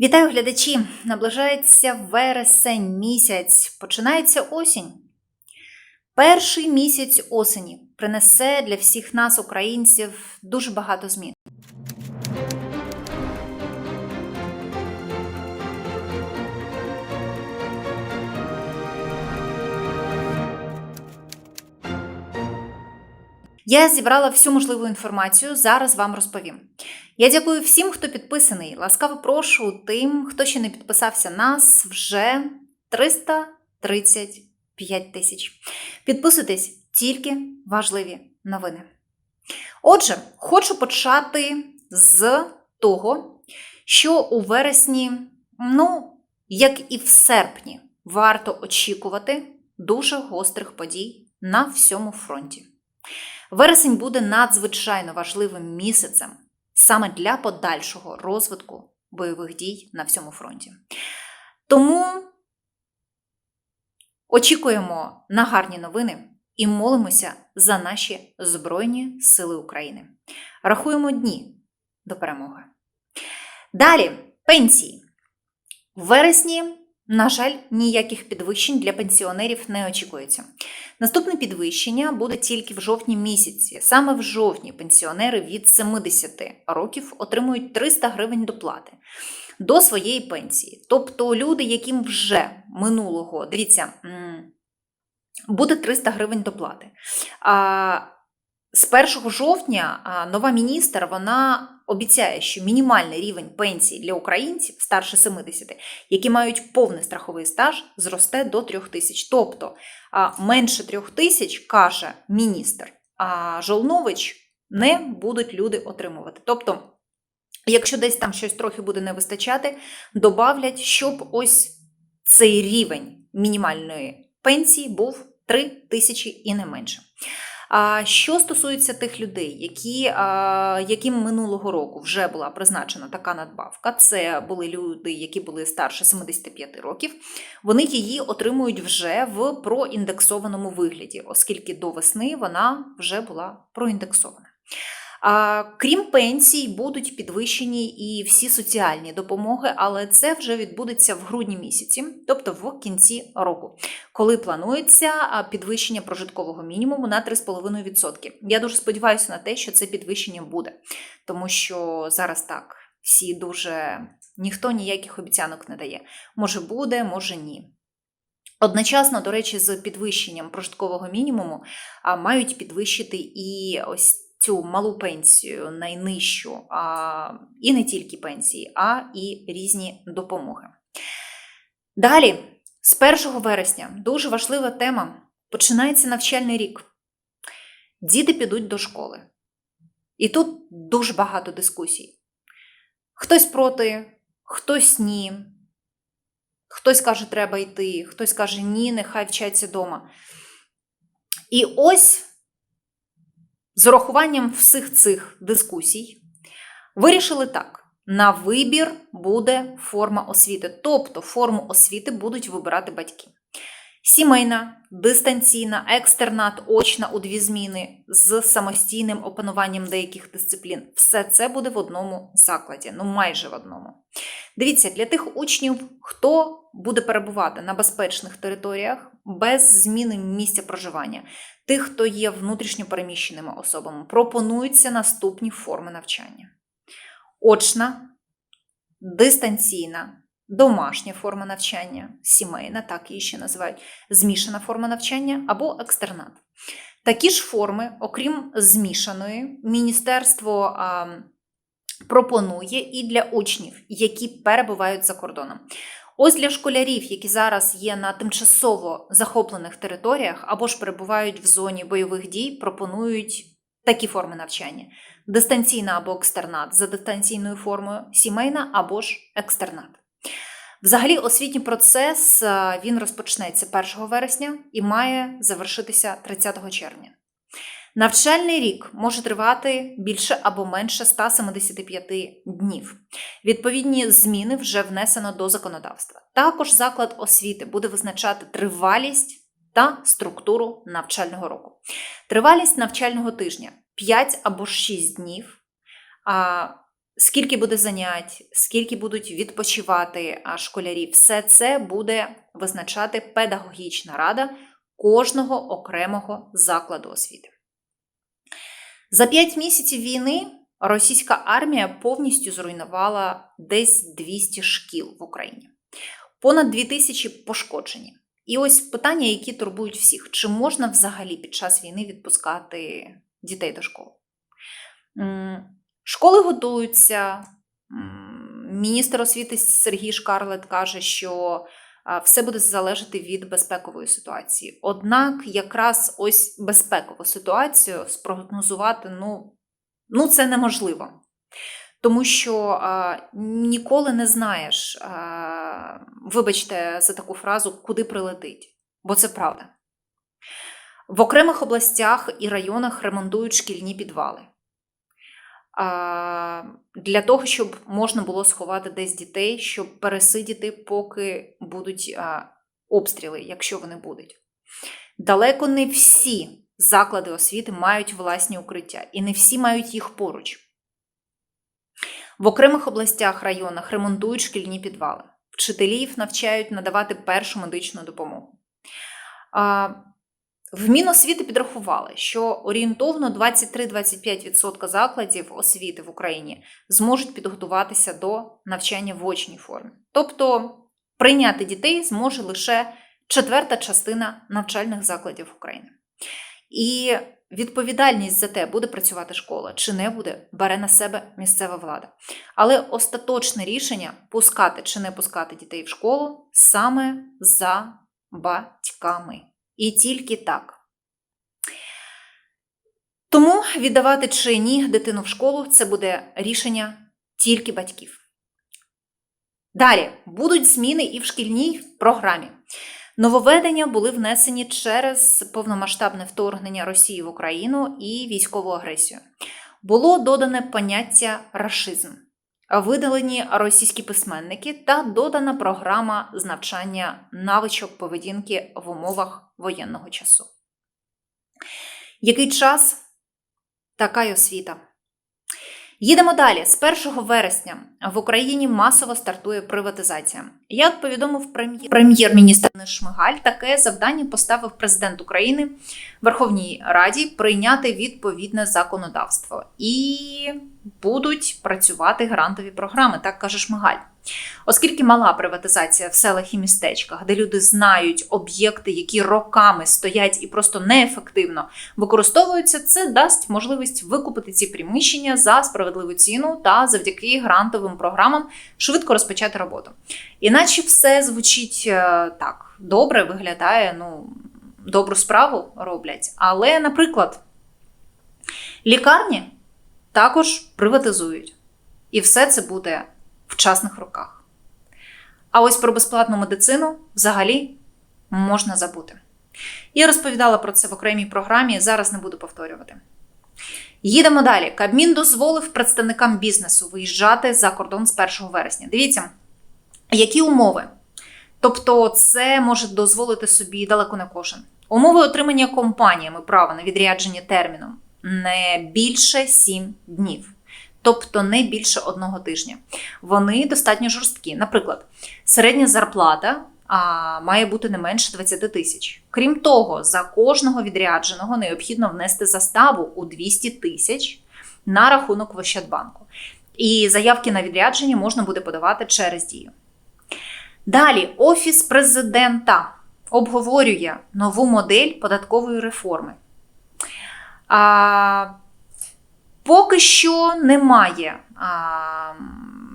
Вітаю глядачі! Наближається вересень місяць, починається осінь. Перший місяць осені принесе для всіх нас, українців, дуже багато змін. Я зібрала всю можливу інформацію, зараз вам розповім. Я дякую всім, хто підписаний. Ласкаво прошу тим, хто ще не підписався нас, вже 335 тисяч. Підписуйтесь тільки важливі новини. Отже, хочу почати з того, що у вересні, ну, як і в серпні, варто очікувати дуже гострих подій на всьому фронті. Вересень буде надзвичайно важливим місяцем саме для подальшого розвитку бойових дій на всьому фронті. Тому очікуємо на гарні новини і молимося за наші Збройні Сили України. Рахуємо дні до перемоги. Далі пенсії. В вересні, на жаль, ніяких підвищень для пенсіонерів не очікується. Наступне підвищення буде тільки в жовтні місяці. Саме в жовтні пенсіонери від 70 років отримують 300 гривень доплати до своєї пенсії. Тобто люди, яким вже минулого, дивіться, буде 300 гривень доплати. З 1 жовтня нова міністр вона обіцяє, що мінімальний рівень пенсії для українців старше 70, які мають повний страховий стаж, зросте до 3 тисяч. Тобто менше 3 тисяч, каже міністр, а Жолнович не будуть люди отримувати. Тобто, якщо десь там щось трохи буде не вистачати, добавлять, щоб ось цей рівень мінімальної пенсії був 3 тисячі і не менше. А що стосується тих людей, які, яким минулого року вже була призначена така надбавка, це були люди, які були старше 75 років, вони її отримують вже в проіндексованому вигляді, оскільки до весни вона вже була проіндексована. Крім пенсій, будуть підвищені і всі соціальні допомоги, але це вже відбудеться в грудні місяці, тобто в кінці року, коли планується підвищення прожиткового мінімуму на 3,5%. Я дуже сподіваюся на те, що це підвищення буде, тому що зараз так всі дуже ніхто ніяких обіцянок не дає. Може буде, може ні. Одночасно, до речі, з підвищенням прожиткового мінімуму а, мають підвищити і ось цю малу пенсію, найнижчу, а, і не тільки пенсії, а і різні допомоги. Далі, з 1 вересня, дуже важлива тема. Починається навчальний рік. Діти підуть до школи. І тут дуже багато дискусій. Хтось проти, хтось ні. Хтось каже, треба йти, хтось каже, ні, нехай вчаться вдома. І ось з урахуванням всіх цих дискусій вирішили так: на вибір буде форма освіти, тобто форму освіти будуть вибирати батьки. Сімейна, дистанційна, екстернат, очна у дві зміни з самостійним опануванням деяких дисциплін. Все це буде в одному закладі, ну майже в одному. Дивіться, для тих учнів, хто буде перебувати на безпечних територіях без зміни місця проживання, тих, хто є внутрішньо переміщеними особами, пропонуються наступні форми навчання: очна, дистанційна, домашня форма навчання, сімейна, так її ще називають, змішана форма навчання або екстернат. Такі ж форми, окрім змішаної, міністерство пропонує і для учнів, які перебувають за кордоном. Ось для школярів, які зараз є на тимчасово захоплених територіях або ж перебувають в зоні бойових дій, пропонують такі форми навчання: дистанційна або екстернат за дистанційною формою, сімейна або ж екстернат. Взагалі, освітній процес він розпочнеться 1 вересня і має завершитися 30 червня. Навчальний рік може тривати більше або менше 175 днів. Відповідні зміни вже внесено до законодавства. Також заклад освіти буде визначати тривалість та структуру навчального року. Тривалість навчального тижня 5 або 6 днів. А скільки буде занять, скільки будуть відпочивати школярі, все це буде визначати педагогічна рада кожного окремого закладу освіти. За 5 місяців війни російська армія повністю зруйнувала десь 200 шкіл в Україні. Понад 2000 пошкоджені. І ось питання, які турбують всіх: чи можна взагалі під час війни відпускати дітей до школи? Школи готуються. Міністр освіти Сергій Шкарлет каже, що все буде залежати від безпекової ситуації. Однак, якраз ось безпекову ситуацію спрогнозувати ну, ну це неможливо. Тому що а, ніколи не знаєш, а, вибачте за таку фразу, куди прилетить, бо це правда. В окремих областях і районах ремонтують шкільні підвали. Для того, щоб можна було сховати десь дітей, щоб пересидіти, поки будуть обстріли, якщо вони будуть. Далеко не всі заклади освіти мають власні укриття, і не всі мають їх поруч. В окремих областях, районах ремонтують шкільні підвали. Вчителів навчають надавати першу медичну допомогу. В Міносвіти підрахували, що орієнтовно 23-25% закладів освіти в Україні зможуть підготуватися до навчання в очній формі. Тобто прийняти дітей зможе лише четверта частина навчальних закладів України. І відповідальність за те, буде працювати школа чи не буде, бере на себе місцева влада. Але остаточне рішення пускати чи не пускати дітей в школу саме за батьками. І тільки так. Тому віддавати чи ні дитину в школу це буде рішення тільки батьків. Далі будуть зміни і в шкільній програмі. Нововведення були внесені через повномасштабне вторгнення Росії в Україну і військову агресію. Було додане поняття рашизм, видалені російські письменники та додана програма з навчання навичок поведінки в умовах воєнного часу. Який час? Така й освіта. Їдемо далі. З 1 вересня в Україні масово стартує приватизація. Як повідомив прем'єр-міністр Шмигаль, таке завдання поставив президент України Верховній Раді прийняти відповідне законодавство і будуть працювати грантові програми, так каже Шмигаль. Оскільки мала приватизація в селах і містечках, де люди знають об'єкти, які роками стоять і просто неефективно використовуються, це дасть можливість викупити ці приміщення за справедливу ціну та завдяки грантовим програмам швидко розпочати роботу. Іначе все звучить е, так добре, виглядає, ну, добру справу роблять. Але, наприклад, лікарні також приватизують. І все це буде в частних руках. А ось про безплатну медицину взагалі можна забути. Я розповідала про це в окремій програмі, зараз не буду повторювати. Їдемо далі. Кабмін дозволив представникам бізнесу виїжджати за кордон з 1 вересня. Дивіться, які умови. Тобто, це може дозволити собі далеко не кожен. Умови отримання компаніями права на відрядження терміном не більше 7 днів тобто не більше одного тижня. Вони достатньо жорсткі. Наприклад, середня зарплата а, має бути не менше 20 тисяч. Крім того, за кожного відрядженого необхідно внести заставу у 200 тисяч на рахунок в Ощадбанку. І заявки на відрядження можна буде подавати через дію. Далі, Офіс президента обговорює нову модель податкової реформи. А, Поки що немає а,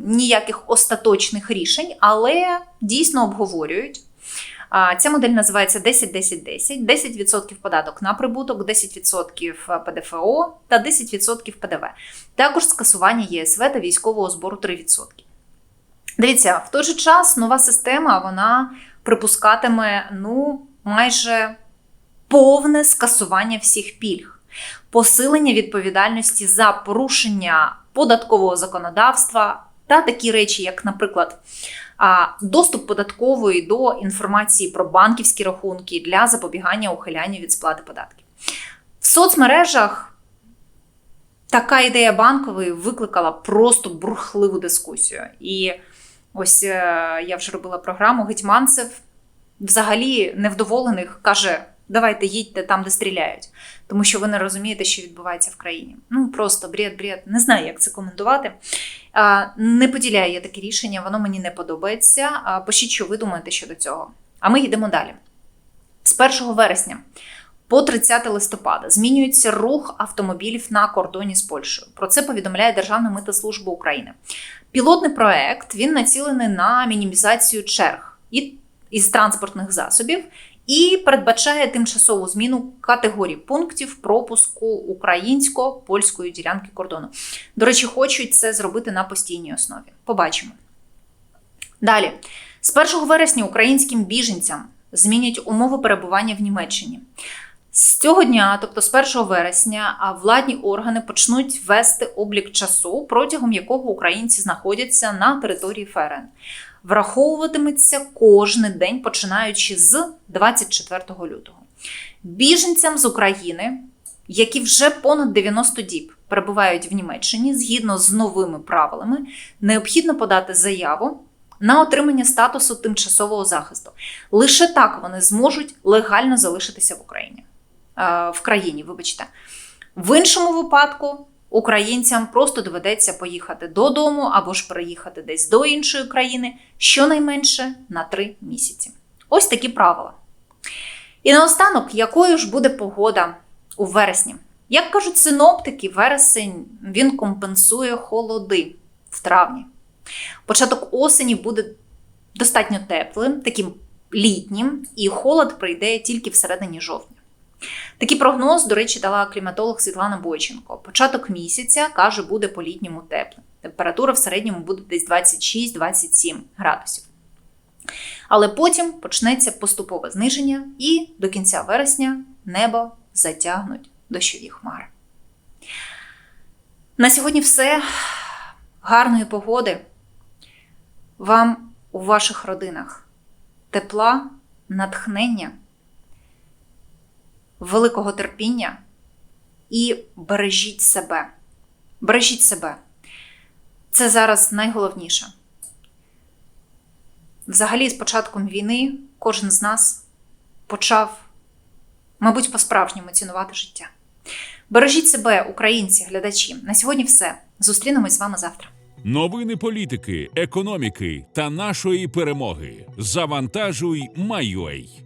ніяких остаточних рішень, але дійсно обговорюють. Ця модель називається 10-10-10, 10% податок на прибуток, 10% ПДФО та 10% ПДВ. Також скасування ЄСВ та військового збору 3%. Дивіться, в той же час нова система вона припускатиме ну, майже повне скасування всіх пільг посилення відповідальності за порушення податкового законодавства та такі речі, як, наприклад, доступ податкової до інформації про банківські рахунки для запобігання ухилянню від сплати податків. В соцмережах така ідея банкової викликала просто бурхливу дискусію. І ось е, я вже робила програму Гетьманцев взагалі невдоволених каже: давайте їдьте там, де стріляють, тому що ви не розумієте, що відбувається в країні. Ну просто бред, бред. Не знаю, як це коментувати. Не поділяю я таке рішення, воно мені не подобається. Пишіть, що ви думаєте щодо цього. А ми йдемо далі. З 1 вересня по 30 листопада змінюється рух автомобілів на кордоні з Польщею. Про це повідомляє Державна митослужба України. Пілотний проект він націлений на мінімізацію черг із транспортних засобів і передбачає тимчасову зміну категорій пунктів пропуску українсько-польської ділянки кордону. До речі, хочуть це зробити на постійній основі. Побачимо. Далі, з 1 вересня українським біженцям змінять умови перебування в Німеччині. З цього дня, тобто з 1 вересня, владні органи почнуть вести облік часу, протягом якого українці знаходяться на території ФРН. Враховуватиметься кожен день, починаючи з 24 лютого. Біженцям з України, які вже понад 90 діб перебувають в Німеччині, згідно з новими правилами, необхідно подати заяву на отримання статусу тимчасового захисту. Лише так вони зможуть легально залишитися в Україні. Е, в країні, вибачте. В іншому випадку українцям просто доведеться поїхати додому або ж переїхати десь до іншої країни щонайменше на три місяці. Ось такі правила. І наостанок, якою ж буде погода у вересні? Як кажуть синоптики, вересень він компенсує холоди в травні. Початок осені буде достатньо теплим, таким літнім, і холод прийде тільки всередині жовтня. Такий прогноз, до речі, дала кліматолог Світлана Бойченко. Початок місяця, каже, буде по-літньому теплим. Температура в середньому буде десь 26-27 градусів. Але потім почнеться поступове зниження, і до кінця вересня небо затягнуть дощові хмари. На сьогодні все. Гарної погоди. Вам у ваших родинах тепла, натхнення великого терпіння і бережіть себе. Бережіть себе. Це зараз найголовніше. Взагалі, з початком війни кожен з нас почав, мабуть, по-справжньому цінувати життя. Бережіть себе, українці, глядачі. На сьогодні все. Зустрінемось з вами завтра. Новини політики, економіки та нашої перемоги. Завантажуй, Майой.